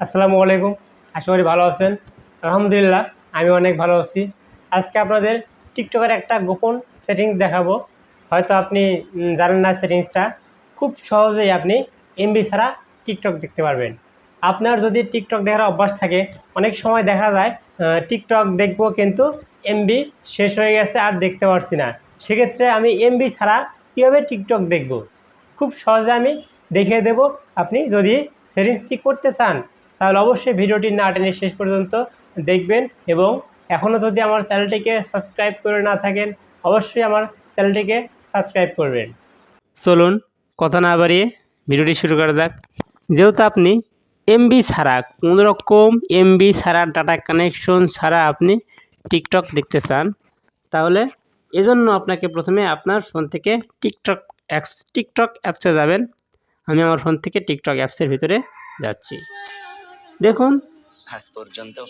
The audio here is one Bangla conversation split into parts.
আসসালামু আলাইকুম। আশা করি ভালো আছেন। আলহামদুলিল্লাহ, আমি অনেক ভালো আছি। আজকে আপনাদের টিকটকের একটা গোপন সেটিংস দেখাবো। হয়তো আপনি জানেন না সেটিংসটা। খুব সহজেই আপনি এমবি ছাড়া টিকটক দেখতে পারবেন। আপনার যদি টিকটক দেখার অভ্যাস থাকে, অনেক সময় দেখা যায় টিকটক দেখব কিন্তু এমবি শেষ হয়ে গেছে আর দেখতে পারছি না। সেক্ষেত্রে আমি এমবি ছাড়া কীভাবে টিকটক দেখব? খুব সহজে আমি দেখিয়ে দেব। আপনি যদি সেটিংসটি করতে চান তাহলে অবশ্যই ভিডিওটি না টেনে শেষ পর্যন্ত দেখবেন এবং এখনও যদি আমার চ্যানেলটিকে সাবস্ক্রাইব করে না থাকেন, অবশ্যই আমার চ্যানেলটিকে সাবস্ক্রাইব করবেন। চলুন কথা না বাড়িয়ে ভিডিওটি শুরু করা যাক। যেহেতু আপনি এমবি ছাড়া, কোনো রকম এমবি ছাড়া ডাটা কানেকশন ছাড়া আপনি টিকটক দেখতে চান, তাহলে এজন্য আপনাকে প্রথমে আপনার ফোন থেকে টিকটক অ্যাপস টিকটক অ্যাপসে যাবেন। আমি আমার ফোন থেকে টিকটক অ্যাপসের ভিতরে যাচ্ছি। দেখুন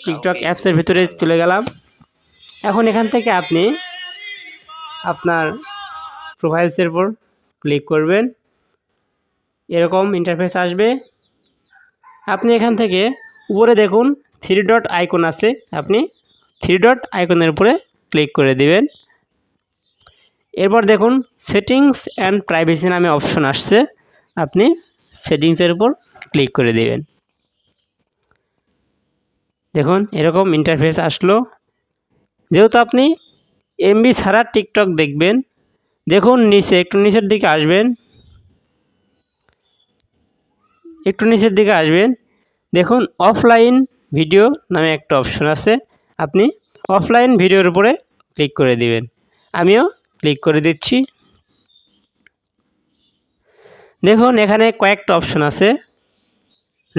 টিকটক অ্যাপসের ভিতরে চলে গেলাম। এখন এখান থেকে আপনি আপনার প্রোফাইলসের উপর ক্লিক করবেন। এরকম ইন্টারফেস আসবে। আপনি এখান থেকে উপরে দেখুন থ্রি ডট আইকন আছে। আপনি থ্রি ডট আইকনের উপরে ক্লিক করে দিবেন। এরপর দেখুন সেটিংস অ্যান্ড প্রাইভেসি নামে অপশন আসছে। আপনি সেটিংসের উপর ক্লিক করে দিবেন। দেখুন, এরকম ইন্টারফেস আসলো। যেহেতু আপনি এমবি ছাড়া টিকটক দেখবেন, দেখুন নিচে, একটু নিচের দিকে আসবেন। একটু নিচের দিকে আসবেন। দেখুন অফলাইন ভিডিও নামে একটা অপশন আছে। আপনি অফলাইন ভিডিওর উপরে ক্লিক করে দিবেন। আমিও ক্লিক করে দিচ্ছি। দেখুন, এখানে কয়েকটা অপশন আছে।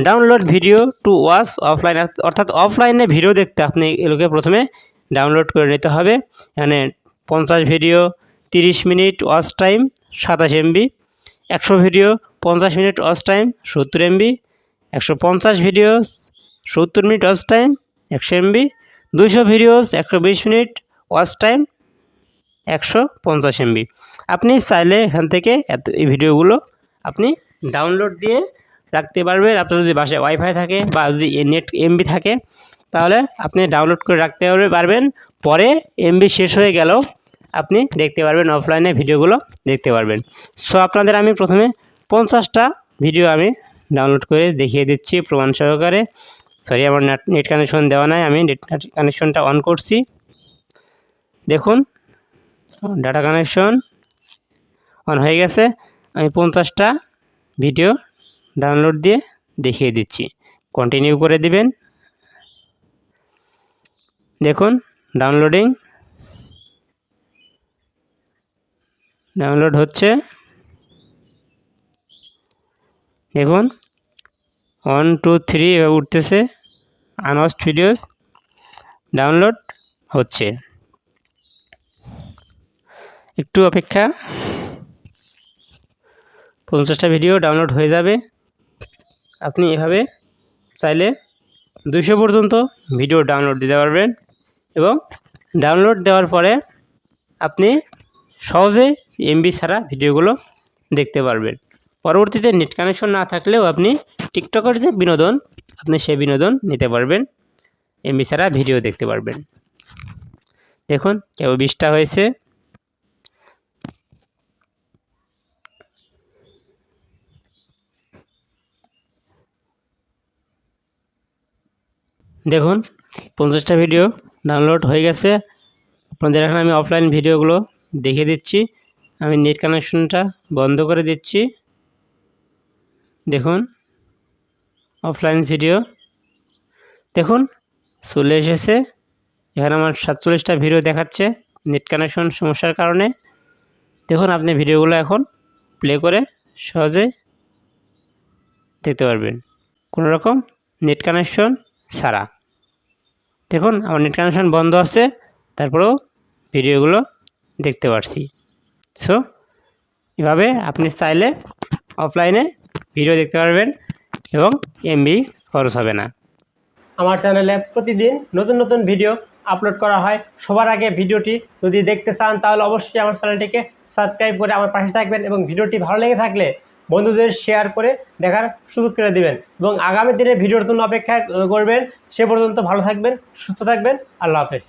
Download video to watch offline অর্থাৎ অফলাইনে ভিডিও দেখতে আপনি এগুলোকে প্রথমে ডাউনলোড করে নিতে হবে। এখানে পঞ্চাশ ভিডিও তিরিশ মিনিট ওয়াচ টাইম সাতাশ এমবি একশো ভিডিও পঞ্চাশ মিনিট ওয়াচ টাইম সত্তর এমবি একশো পঞ্চাশ ভিডিও সত্তর মিনিট ওয়াচ টাইম একশো এমবি দুইশো ভিডিওস একশো বিশ মিনিট ওয়াচ টাইম একশো পঞ্চাশ এমবি আপনি চাইলে এখান থেকে এত এই ভিডিওগুলো আপনি ডাউনলোড দিয়ে রাখতে পারবেন। আপনার যদি বাসায় ওয়াইফাই থাকে বা যদি নেট এমবি থাকে, তাহলে আপনি ডাউনলোড করে রাখতে পারবে- পারবেন। পরে এমবি শেষ হয়ে গেলেও আপনি দেখতে পারবেন অফলাইনে ভিডিওগুলো দেখতে পারবেন। সো আপনাদের আমি প্রথমে পঞ্চাশটা ভিডিও আমি ডাউনলোড করে দেখিয়ে দিচ্ছি প্রমাণ সহকারে। সরি আমার নেট নেট কানেকশন দেওয়া নাই, আমি নেট কানেকশনটা অন করছি। দেখুন ডাটা কানেকশন অন হয়ে গেছে। আমি পঞ্চাশটা ভিডিও ডাউনলোড দিয়ে দেখিয়ে দিচ্ছি। কন্টিনিউ করে দিবেন। দেখুন ডাউনলোডিং ডাউনলোড হচ্ছে। দেখুন ওয়ান টু থ্রি উঠতেছে। আনওয়াস্ট ভিডিওস ডাউনলোড হচ্ছে। একটু অপেক্ষা। পঞ্চাশটা ভিডিও ডাউনলোড হয়ে যাবে। আপনি এভাবে চাইলে দুশো পর্যন্ত ভিডিও ডাউনলোড দিতে পারবেন এবং ডাউনলোড দেওয়ার পরে আপনি সহজে এমবি ছাড়া ভিডিওগুলো দেখতে পারবেন। পরবর্তীতে নেট কানেকশন না থাকলেও আপনি টিকটকের যে বিনোদন, আপনি সে বিনোদন নিতে পারবেন এমবি ছাড়া ভিডিও দেখতে পারবেন। দেখুন, কেউ বিশটা হয়েছে। দেখুন, পঞ্চাশটা ভিডিও ডাউনলোড হয়ে গেছে। আপনাদের এখন আমি অফলাইন ভিডিওগুলো দেখে দিচ্ছি। আমি নেট কানেকশনটা বন্ধ করে দিচ্ছি। দেখুন অফলাইন ভিডিও দেখুন, চলে এসেছে। এখানে আমার সাতচল্লিশটা ভিডিও দেখাচ্ছে নেট কানেকশন সমস্যার কারণে। দেখুন, আপনি ভিডিওগুলো এখন প্লে করে সহজে দেখতে পারবেন। কোনো রকম নেট কানেকশন ছাড়া। দেখুন, আমার নেট কানেকশান বন্ধ আছে, তারপরেও ভিডিওগুলো দেখতে পারছি। সো এভাবে আপনি চাইলে অফলাইনে ভিডিও দেখতে পারবেন এবং এমবি খরচ হবে না। আমার চ্যানেলে প্রতিদিন নতুন নতুন ভিডিও আপলোড করা হয়। সবার আগে ভিডিওটি যদি দেখতে চান, তাহলে অবশ্যই আমার চ্যানেলটিকে সাবস্ক্রাইব করে আমার পাশে থাকবেন এবং ভিডিওটি ভালো লেগে থাকলে বন্ধুদের শেয়ার করে দেখার সুযোগ করে দেবেন। এবং আগামী দিনে ভিডিওর জন্য অপেক্ষা করবেন। সে পর্যন্ত ভালো থাকবেন, সুস্থ থাকবেন। আল্লাহ হাফেজ।